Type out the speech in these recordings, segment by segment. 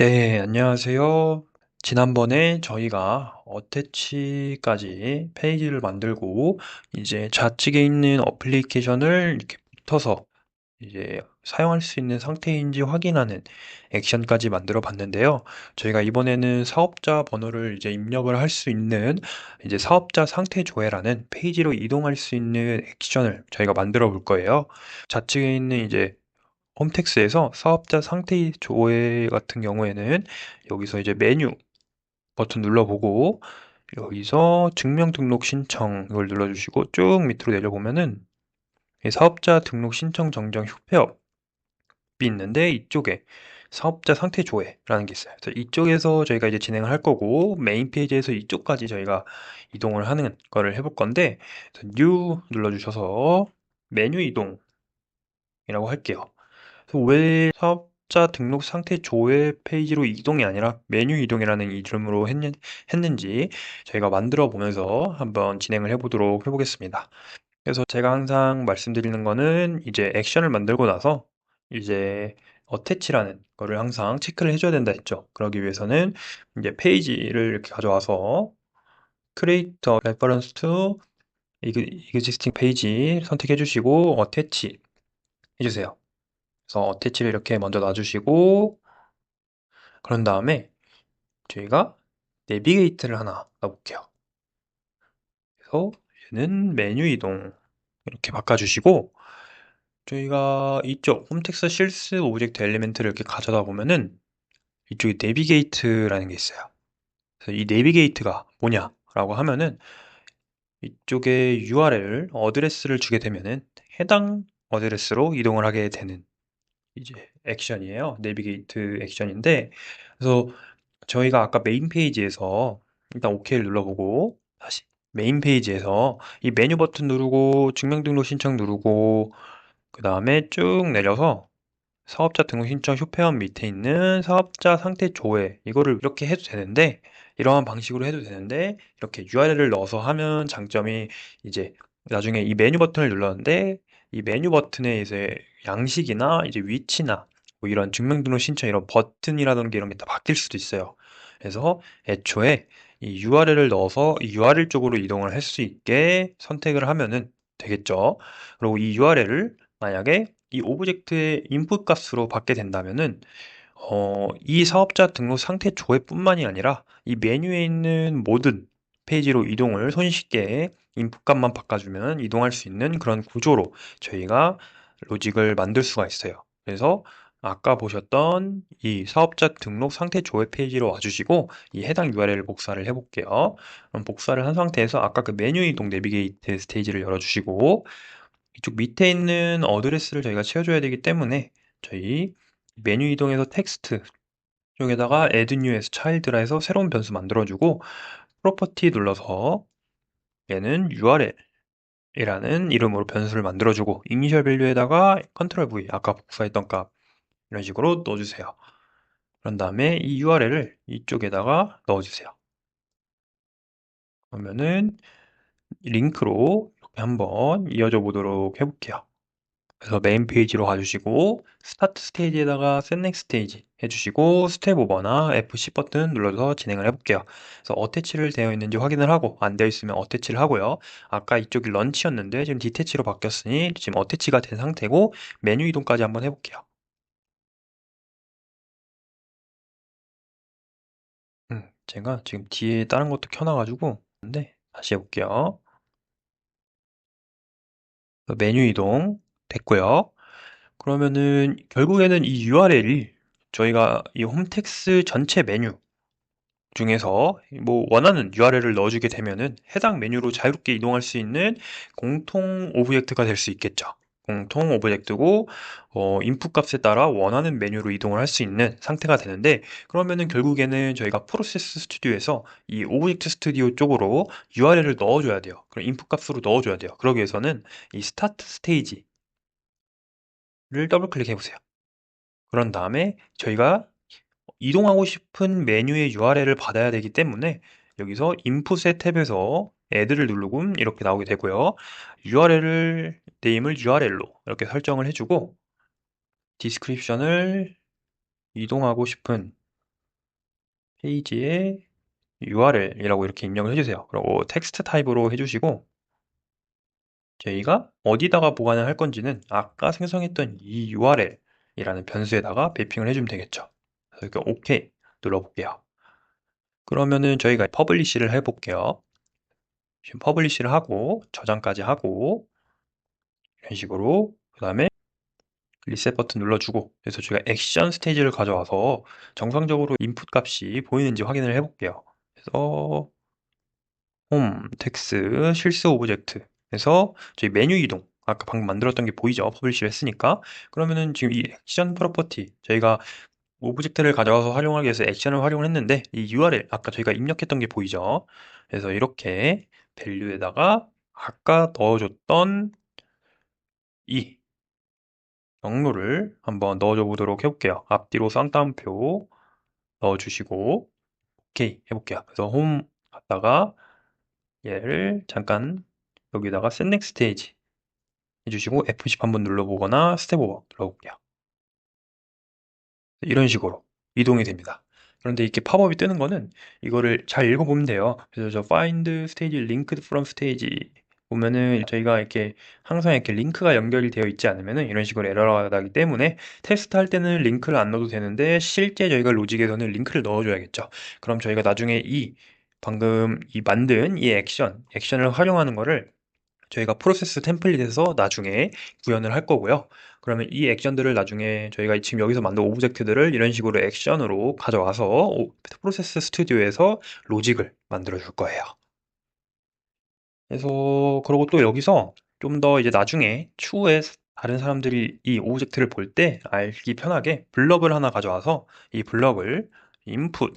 네, 안녕하세요. 지난번에 저희가 어태치까지 페이지를 만들고 이제 좌측에 있는 어플리케이션을 이렇게 붙어서 이제 사용할 수 있는 상태인지 확인하는 액션까지 만들어 봤는데요. 저희가 이번에는 사업자 번호를 이제 입력을 할 수 있는 이제 사업자 상태 조회라는 페이지로 이동할 수 있는 액션을 저희가 만들어 볼 거예요. 좌측에 있는 이제 홈택스에서 사업자 상태 조회 같은 경우에는 여기서 이제 메뉴 버튼 눌러보고 여기서 증명 등록 신청 이걸 눌러주시고 쭉 밑으로 내려보면은 사업자 등록 신청 정정 휴폐업이 있는데 이쪽에 사업자 상태 조회라는 게 있어요. 그래서 이쪽에서 저희가 이제 진행을 할 거고 메인 페이지에서 이쪽까지 저희가 이동을 하는 거를 해볼 건데 뉴 눌러주셔서 메뉴 이동이라고 할게요. 왜 사업자 등록 상태 조회 페이지로 이동이 아니라 메뉴 이동이라는 이름으로 했는, 했는지 저희가 만들어 보면서 한번 진행을 해보도록 해보겠습니다. 그래서 제가 항상 말씀드리는 거는 이제 액션을 만들고 나서 이제 어태치라는 거를 항상 체크를 해줘야 된다 했죠. 그러기 위해서는 이제 페이지를 이렇게 가져와서 create a reference to existing 선택해 주시고 어태치 해주세요. 그래서 어태치를 이렇게 먼저 놔주시고 그런 다음에 저희가 내비게이트를 하나 넣어볼게요. 그래서 얘는 메뉴 이동 이렇게 바꿔주시고 저희가 이쪽 홈텍스 실스 오브젝트 엘리멘트를 이렇게 가져다 보면은 이쪽에 내비게이트라는 게 있어요. 그래서 이 내비게이트가 뭐냐라고 하면은 이쪽에 URL 어드레스를 주게 되면은 해당 어드레스로 이동을 하게 되는 이제 액션이에요. 내비게이트 액션인데 그래서 저희가 아까 메인 페이지에서 일단 OK를 눌러보고 다시 메인 페이지에서 이 메뉴 버튼 누르고 증명 등록 신청 누르고 그 다음에 쭉 내려서 사업자 등록 신청 쇼페원 밑에 있는 사업자 상태 조회 이거를 이렇게 해도 되는데 이러한 방식으로 해도 되는데 이렇게 URL을 넣어서 하면 장점이 이제 나중에 이 메뉴 버튼을 눌렀는데 이 메뉴 버튼에 이제 양식이나 이제 위치나 뭐 이런 증명등록 신청 이런 버튼이라든가 이런 게 다 바뀔 수도 있어요. 그래서 애초에 이 URL을 넣어서 이 URL 쪽으로 이동을 할 수 있게 선택을 하면은 되겠죠. 그리고 이 URL을 만약에 이 오브젝트의 인풋 값으로 받게 된다면은 어, 이 사업자 등록 상태 조회뿐만이 아니라 이 메뉴에 있는 모든 페이지로 이동을 손쉽게 인풋 값만 바꿔주면 이동할 수 있는 그런 구조로 저희가 로직을 만들 수가 있어요. 그래서 아까 보셨던 이 사업자 등록 상태 조회 페이지로 와주시고 이 해당 URL을 복사를 해볼게요. 그럼 복사를 한 상태에서 아까 그 메뉴 이동 내비게이트 스테이지를 열어주시고 이쪽 밑에 있는 어드레스를 저희가 채워줘야 되기 때문에 저희 메뉴 이동에서 텍스트 쪽에다가 add new에서 child라 해서 새로운 변수 만들어주고 프로퍼티 눌러서 얘는 URL이라는 이름으로 변수를 만들어주고 이니셜 밸류에다가 컨트롤 V 아까 복사했던 값 이런 식으로 넣어주세요. 그런 다음에 이 URL을 이쪽에다가 넣어주세요. 그러면은 링크로 이렇게 한번 이어져 보도록 해볼게요. 그래서 메인 페이지로 가주시고 스타트 스테이지에다가 셋 넥스트 스테이지 해주시고 스텝 오버나 F10 버튼 눌러서 진행을 해볼게요. 그래서 어태치를 되어 있는지 확인을 하고 안 되어 있으면 어태치를 하고요. 아까 이쪽이 런치였는데 지금 디태치로 바뀌었으니 지금 어태치가 된 상태고 메뉴 이동까지 한번 해볼게요. 음, 제가 지금 뒤에 다른 것도 켜놔가지고 근데 다시 해볼게요. 메뉴 이동 됐고요. 그러면은 결국에는 이 URL이 저희가 이 홈택스 전체 메뉴 중에서 뭐 원하는 URL을 넣어주게 되면은 해당 메뉴로 자유롭게 이동할 수 있는 공통 오브젝트가 될 수 있겠죠. 공통 오브젝트고 어, 인풋 값에 따라 원하는 메뉴로 이동을 할 수 있는 상태가 되는데 그러면은 결국에는 저희가 프로세스 스튜디오에서 이 오브젝트 스튜디오 쪽으로 URL을 넣어줘야 돼요. 그럼 인풋 값으로 넣어줘야 돼요. 그러기 위해서는 이 스타트 스테이지를 더블 클릭해 보세요. 그런 다음에 저희가 이동하고 싶은 메뉴의 URL을 받아야 되기 때문에 여기서 인풋의 탭에서 add를 누르고 이렇게 나오게 되고요. URL을 네임을 URL로 이렇게 설정을 해주고 디스크립션을 이동하고 싶은 페이지에 URL이라고 이렇게 입력을 해주세요. 그리고 텍스트 타입으로 해주시고 저희가 어디다가 보관을 할 건지는 아까 생성했던 이 URL 이라는 변수에다가 매핑을 해주면 되겠죠. 이렇게 OK 눌러볼게요. 그러면은 저희가 퍼블리시를 해볼게요. 지금 퍼블리시를 하고 저장까지 하고 이런 식으로 그 다음에 리셋 버튼 눌러주고 그래서 저희가 액션 스테이지를 가져와서 정상적으로 인풋 값이 보이는지 확인을 해볼게요. 그래서 홈, 텍스, 실수 오브젝트 그래서 저희 메뉴 이동 아까 방금 만들었던 게 보이죠? 퍼블리시를 했으니까 그러면은 지금 이 액션 프로퍼티 저희가 오브젝트를 가져와서 활용하기 위해서 액션을 활용을 했는데 이 URL 아까 저희가 입력했던 게 보이죠? 그래서 이렇게 밸류에다가 아까 넣어줬던 이 경로를 한번 넣어줘 보도록 해볼게요. 앞뒤로 쌍따옴표 넣어주시고 오케이 해볼게요. 그래서 홈 갔다가 얘를 잠깐 여기다가 next stage 해주시고 F10 한번 눌러보거나 스텝 오버 눌러볼게요. 이런 식으로 이동이 됩니다. 그런데 이렇게 팝업이 뜨는 거는 이거를 잘 읽어보면 돼요. 그래서 저 find stage linked from stage 보면은 저희가 이렇게 항상 이렇게 링크가 연결이 되어 있지 않으면은 이런 식으로 에러가 나기 때문에 테스트 할 때는 링크를 안 넣어도 되는데 실제 저희가 로직에서는 링크를 넣어줘야겠죠. 그럼 저희가 나중에 이 방금 이 만든 이 액션, 액션을 활용하는 거를 저희가 프로세스 템플릿에서 나중에 구현을 할 거고요. 그러면 이 액션들을 나중에 저희가 지금 여기서 만든 오브젝트들을 이런 식으로 액션으로 가져와서 오- 프로세스 스튜디오에서 로직을 만들어 줄 거예요. 그래서 그리고 또 여기서 좀 더 이제 나중에 추후에 다른 사람들이 이 오브젝트를 볼 때 알기 편하게 블럭을 하나 가져와서 이 블럭을 인풋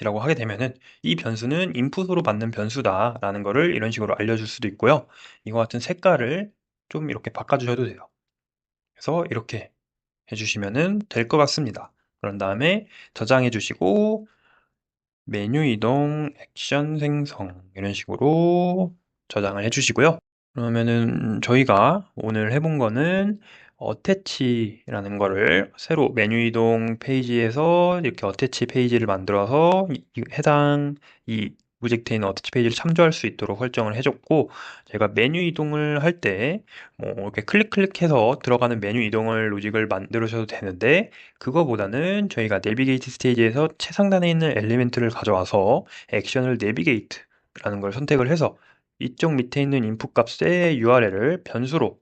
이라고 하게 되면은 이 변수는 인풋으로 받는 변수다라는 거를 이런 식으로 알려줄 수도 있고요. 이거 같은 색깔을 좀 이렇게 바꿔주셔도 돼요. 그래서 이렇게 해주시면은 될 것 같습니다. 그런 다음에 저장해 주시고 메뉴 이동, 액션 생성 이런 식으로 저장을 해 주시고요. 그러면은 저희가 오늘 해본 거는 어태치라는 거를 새로 메뉴 이동 페이지에서 이렇게 어태치 페이지를 만들어서 해당 이 오브젝트에 있는 어태치 페이지를 참조할 수 있도록 설정을 해줬고 제가 메뉴 이동을 할 때 뭐 이렇게 클릭 클릭해서 들어가는 메뉴 이동을 로직을 만들으셔도 되는데 그거보다는 저희가 내비게이트 스테이지에서 최상단에 있는 엘리멘트를 가져와서 액션을 내비게이트라는 걸 선택을 해서 이쪽 밑에 있는 인풋 값의 URL을 변수로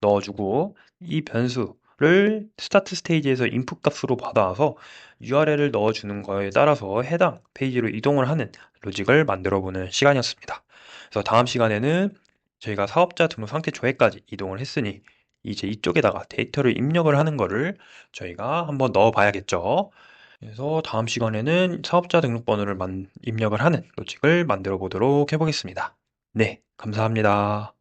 넣어주고 이 변수를 스타트 스테이지에서 인풋 값으로 받아와서 URL을 넣어주는 거에 따라서 해당 페이지로 이동을 하는 로직을 만들어 보는 시간이었습니다. 그래서 다음 시간에는 저희가 사업자 등록 상태 조회까지 이동을 했으니 이제 이쪽에다가 데이터를 입력을 하는 거를 저희가 한번 넣어 봐야겠죠. 그래서 다음 시간에는 사업자 등록번호를 만- 입력을 하는 로직을 만들어 보도록 해보겠습니다. 네, 감사합니다.